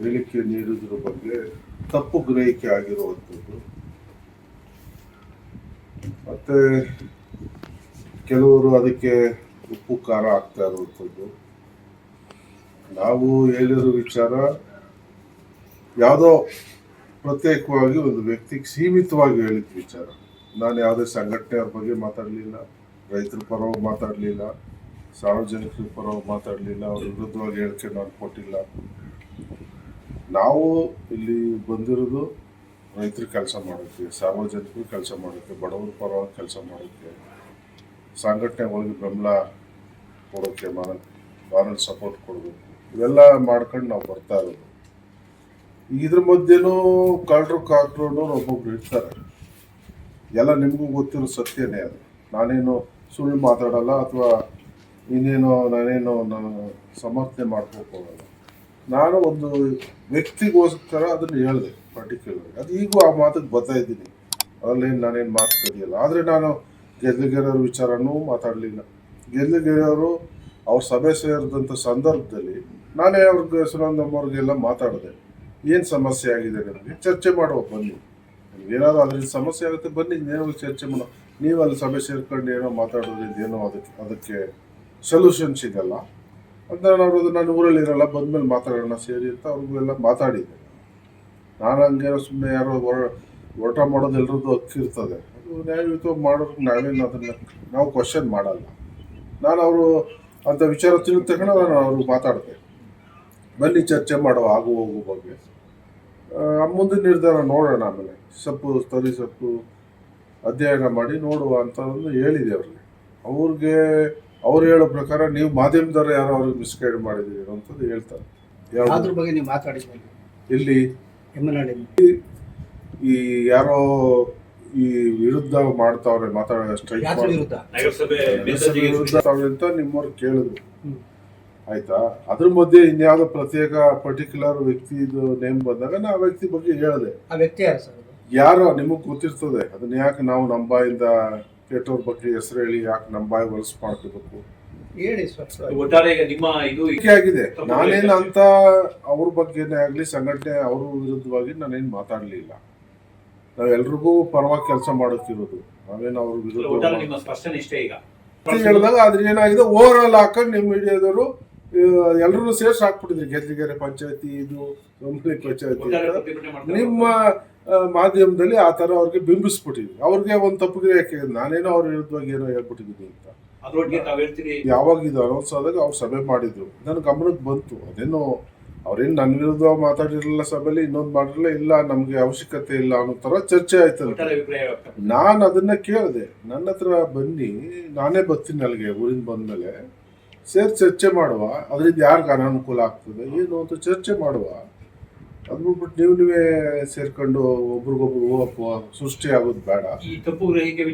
ಹೇಳಿಕೆ ನೀಡಿದ್ರ ಬಗ್ಗೆ ತಪ್ಪು ಗ್ರಹಿಕೆ ಆಗಿರುವಂಥದ್ದು. ಮತ್ತೆ ಕೆಲವರು ಅದಕ್ಕೆ ಉಪ್ಪು, ಖಾರ ಆಗ್ತಾ ಇರುವಂಥದ್ದು. ನಾವು ಹೇಳಿರೋ ವಿಚಾರ ಯಾವುದೋ ಪ್ರತ್ಯೇಕವಾಗಿ ಒಂದು ವ್ಯಕ್ತಿಗೆ ಸೀಮಿತವಾಗಿ ಹೇಳಿದ ವಿಚಾರ. ನಾನು ಯಾವುದೇ ಸಂಘಟನೆಯವ್ರ ಬಗ್ಗೆ ಮಾತಾಡಲಿಲ್ಲ, ರೈತರ ಪರವಾಗಿ ಮಾತಾಡಲಿಲ್ಲ, ಸಾರ್ವಜನಿಕರ ಪರವಾಗಿ ಮಾತಾಡಲಿಲ್ಲ, ಅವ್ರ ವಿರುದ್ಧವಾಗಿ ಹೇಳಿಕೆ ನಾನು ಕೊಟ್ಟಿಲ್ಲ. ನಾವು ಇಲ್ಲಿ ಬಂದಿರೋದು ರೈತರು ಕೆಲಸ ಮಾಡೋಕ್ಕೆ, ಸಾರ್ವಜನಿಕರು ಕೆಲಸ ಮಾಡೋಕ್ಕೆ, ಬಡವರ ಪರವಾಗಿ ಕೆಲಸ ಮಾಡೋಕ್ಕೆ ಸಂಘಟನೆಗಳಿಗೆ ಬೆಂಬಲ ಕೊಡೋಕ್ಕೆ ಮಾರ ಮಾರಲ್ ಸಪೋರ್ಟ್ ಕೊಡಬೇಕು. ಇವೆಲ್ಲ ಮಾಡ್ಕೊಂಡು ನಾವು ಬರ್ತಾ ಇರೋದು. ಇದ್ರ ಮಧ್ಯೆನೂ ಕಳ್ಳರು ಕಾಕ್ರು ಅನ್ನೋರು ಒಬ್ಬೊಬ್ರು ಇರ್ತಾರೆ. ಎಲ್ಲ ನಿಮಗೂ ಗೊತ್ತಿರೋ ಸತ್ಯನೇ ಅದು. ನಾನೇನು ಸುಳ್ಳು ಮಾತಾಡಲ್ಲ ಅಥವಾ ಇನ್ನೇನೋ ನಾನೇನೋ ನಾನು ಸಮರ್ಥನೆ ಮಾಡ್ಕೋಕ್ ಹೋಗಲ್ಲ ನಾನು ಒಂದು ವ್ಯಕ್ತಿಗೋಸ್ಕರ ಅದನ್ನು ಹೇಳಿದೆ ಪರ್ಟಿಕ್ಯುಲರ್ ಅದು ಈಗೂ ಆ ಮಾತಿಗೆ ಬರ್ತಾ ಇದ್ದೀನಿ. ಅದರಲ್ಲೇನು ನಾನೇನು ಮಾತು ಕದಿಯಲ್ಲ. ಆದರೆ ನಾನು ಗೆದ್ಲಗೆರೆಯವ್ರ ವಿಚಾರನೂ ಮಾತಾಡಲಿಲ್ಲ. ಗೆದ್ಲಗೆರೆಯವರು ಅವ್ರ ಸಭೆ ಸೇರಿದಂಥ ಸಂದರ್ಭದಲ್ಲಿ ನಾನೇ ಅವ್ರಿಗೆ ಸುನಂದಮ್ಮವ್ರಿಗೆಲ್ಲ ಮಾತಾಡಿದೆ. ಏನು ಸಮಸ್ಯೆ ಆಗಿದೆ ನಿಮಗೆ? ಚರ್ಚೆ ಮಾಡುವ ಬನ್ನಿ. ಏನಾದರೂ ಅದರಿಂದ ಸಮಸ್ಯೆ ಆಗುತ್ತೆ ಬನ್ನಿ. ನೀವು ಚರ್ಚೆ ಮಾಡೋ. ನೀವು ಅಲ್ಲಿ ಸಭೆ ಸೇರ್ಕೊಂಡು ಏನೋ ಮಾತಾಡೋದ್ರಿಂದ ಏನೋ ಅದಕ್ಕೆ ಅದಕ್ಕೆ ಸೊಲ್ಯೂಷನ್ ಸಿಗಲ್ಲ ಅಂತ ನಾನು ಅದು ನಾನು ಊರಲ್ಲಿ ಇರಲ್ಲ, ಬಂದ್ಮೇಲೆ ಮಾತಾಡೋಣ ಸೇರಿ ಅಂತ ಅವ್ರಿಗೆಲ್ಲ ಮಾತಾಡಿದ್ದೆ ನಾನು ಹಂಗೇನೋ ಸುಮ್ಮನೆ ಯಾರೋ ಹೊರ ಹೊರಟ ಮಾಡೋದು ಎಲ್ಲರದ್ದು ಹಕ್ಕಿರ್ತದೆ. ಅದು ನ್ಯಾಯಯುತ ಮಾಡೋದಕ್ಕೆ ನಾವೇನು ಅದನ್ನು ನಾವು ಕ್ವಶನ್ ಮಾಡಲ್ಲ. ನಾನು ಅವರು ಅಂಥ ವಿಚಾರ ತಿಳಿದ ತಕ್ಷಣ ನಾನು ಅವ್ರಿಗೆ ಮಾತಾಡಿದೆ. ಬನ್ನಿ ಚರ್ಚೆ ಮಾಡುವ, ಆಗು, ಹೋಗು ಬಗ್ಗೆ. ಮುಂದಿನ ನಿರ್ಧಾರ ನೋಡೋಣ ಆಮೇಲೆ. ಸೊಪ್ಪು, ತರಿ ಸೊಪ್ಪು ಅಧ್ಯಯನ ಮಾಡಿ ನೋಡುವ ಅಂತ ಹೇಳಿದೆ ಅವ್ರಿಗೆ. ಅವ್ರಿಗೆ ಅವ್ರು ಹೇಳೋ ಪ್ರಕಾರ ನೀವು ಮಾಧ್ಯಮದವ್ರು ಯಾರೋ ಅವ್ರಿಗೆ ಮಿಸ್ಗೈಡ್ ಮಾಡಿದ್ದೀರಿ ಅಂತದ್ದು ಹೇಳ್ತಾರೆ? ಅದ್ರ ಬಗ್ಗೆ ನೀವು ಮಾತಾಡಿದ್ವಿ ಇಲ್ಲಿ ಈ ಯಾರೋ ಈ ವಿರುದ್ಧ ಮಾಡ್ತಾವ್ರೆ ಮಾತಾಡ ಸ್ಟ್ರೈಕ್ ಅಂತ ನಿಮ್ಮವ್ರು ಕೇಳಿದ್ರು. ಹ್ಮ್. ಆಯ್ತಾ? ಅದ್ರ ಮಧ್ಯೆ ಇನ್ಯಾವ ಪ್ರತ್ಯೇಕ ಪರ್ಟಿಕ್ಯುಲರ್ ವ್ಯಕ್ತಿದು ನೇಮ್ ಬಂದಾಗ ನಾ ಆ ವ್ಯಕ್ತಿ ಬಗ್ಗೆ ಹೇಳಿದೆ? ಯಾರೋ ನಿಮಗ್ ಗೊತ್ತಿರ್ತದೆ. ಅದನ್ನ ಯಾಕೆ ನಾವು ನಮ್ಮ ಬಾಯಿಂದ ಕೆಟ್ಟವ್ರ ಬಗ್ಗೆ ಹೆಸರು ಹೇಳಿ ಯಾಕೆ ನಮ್ಮ ಬಾಯಿ ಹೊಲಸು ಮಾಡ್ಕೋಬೇಕು? ಹೇಳಿ ಒಟ್ಟಾರೆ ಈಗ ನಿಮ್ಮ ಇದು ಟೀಕೆ ಆಗಿದೆ. ನಾನೇನು ಅಂತ ಅವ್ರ ಬಗ್ಗೆನೇ ಆಗಲಿ ಸಂಘಟನೆ ಅವ್ರ ವಿರುದ್ಧವಾಗಿ ನಾನೇನು ಮಾತಾಡಲಿಲ್ಲ. ನಾವೆಲ್ರಿಗೂ ಪರವಾಗಿ ಕೆಲಸ ಮಾಡುತ್ತಿರೋದು. ನಾವೇನು ಅವ್ರ ಒಟ್ಟಾರೆ ವಿರುದ್ಧ ನಿಮ್ಮ ಸ್ಪಷ್ಟನೆ ಇಷ್ಟೇ ಈಗ. ಅಂತ ಹೇಳಿದಾಗ ಅದ್ರ ಏನಾಗಿದೆ ಓವರ್ ಆಲ್ ಹಾಕೊಂಡು ನಿಮ್ಮ ಮೀಡಿಯಾದವರು ಎಲ್ಲರೂ ಸೇರ್ಸಿ ಹಾಕ್ಬಿಟ್ಟಿದ್ರಿ. ಗೆದ್ಲಿಗೆರೆ ಪಂಚಾಯತಿ ಇದು ಪಂಚಾಯತಿ ಒಟ್ಟಾರೆ ಪ್ರತಿಭಟನೆ ಮಾಡ್ತಾ ನಿಮ್ಮ ಮಾಧ್ಯಮದಲ್ಲಿ ಆ ಥರ ಅವ್ರಿಗೆ ಬಿಂಬಿಸ್ಬಿಟ್ಟಿದ್ವಿ. ಅವ್ರಿಗೆ ಒಂದು ತಪ್ಪುಗೆ ಯಾಕೆ? ನಾನೇನೋ ಅವ್ರ ವಿರುದ್ಧವಾಗಿ ಏನೋ ಹೇಳ್ಬಿಟ್ಟಿದ್ದೀನಿ ಅಂತ. ಯಾವಾಗ ಇದು ಅನೌನ್ಸ್ ಆದಾಗ ಅವ್ರು ಸಭೆ ಮಾಡಿದ್ರು. ನನ್ನ ಗಮನಕ್ಕೆ ಬಂತು. ಅದೇನೋ ಅವ್ರೇನು ನನ್ನ ವಿರುದ್ಧ ಮಾತಾಡಿರಲಿಲ್ಲ ಸಭೆಯಲ್ಲಿ ಇನ್ನೊಂದು ಮಾಡಿರಲಿಲ್ಲ ಇಲ್ಲ ನಮಗೆ ಅವಶ್ಯಕತೆ ಇಲ್ಲ ಅನ್ನೋ ಥರ ಚರ್ಚೆ ಆಯ್ತು ನಾನು ಅದನ್ನ ಕೇಳಿದೆ. ನನ್ನ ಹತ್ರ ಬನ್ನಿ ನಾನೇ ಬರ್ತೀನಿ ಅಲ್ಲಿಗೆ ಊರಿಂದ ಬಂದ್ಮೇಲೆ. ಸೇರಿ ಚರ್ಚೆ ಮಾಡುವ. ಅದರಿಂದ ಯಾರಿಗೆ ಅನಾನುಕೂಲ ಆಗ್ತದೆ ಏನು ಅಂತ ಚರ್ಚೆ ಮಾಡುವ. ಅದು ಬಿಟ್ಬಿಟ್ಟು ನೀವು ನೀವೇ ಸೇರ್ಕೊಂಡು ಒಬ್ರಿಗೊಬ್ರು ಸೃಷ್ಟಿ ಆಗೋದು ಬೇಡ. ಈ ತಪ್ಪು ಗ್ರಹಿಕೆ